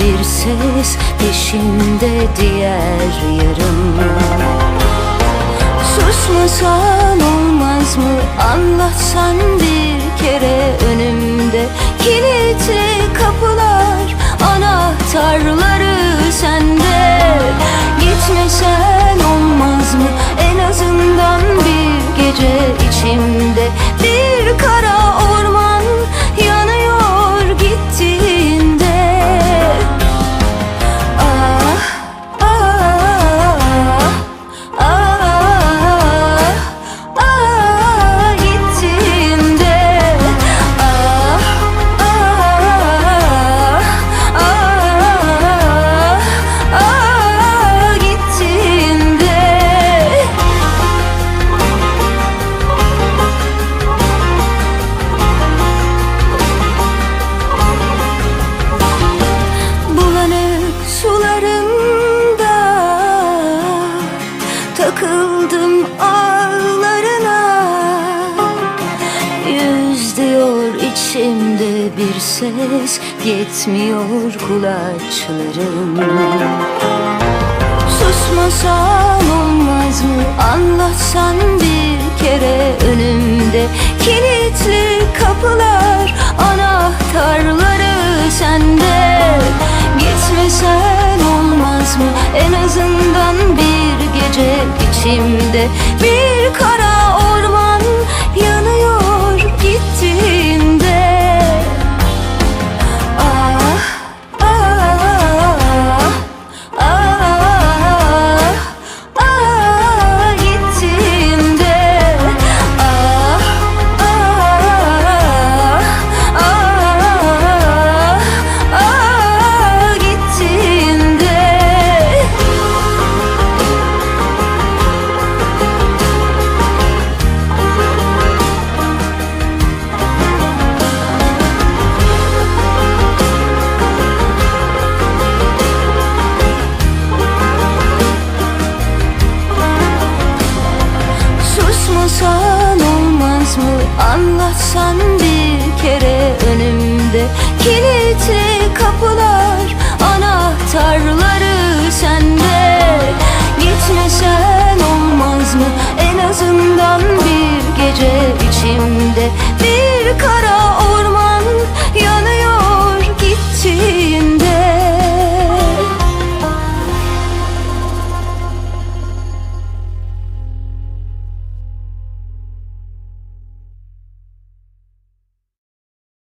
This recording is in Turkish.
bir ses Peşimde diğer yarım. Susmasan olmaz mı? Anlatsan bir kere önümde. Kilitli kapılar anahtarları sende. Gitmesen olmaz mı? En azından bir gece içimde ses Yetmiyor kulaçlarım. Susmasan olmaz mı? Anlatsan bir kere önümde. Kilitli kapılar anahtarları sende. Gitmesen olmaz mı? En azından bir gece içimde. Bir kara anlatsan bir kere önümde. Kilitli kapılar anahtarları sende. Gitmesen olmaz mı? En azından bir gece içimde. Bir kara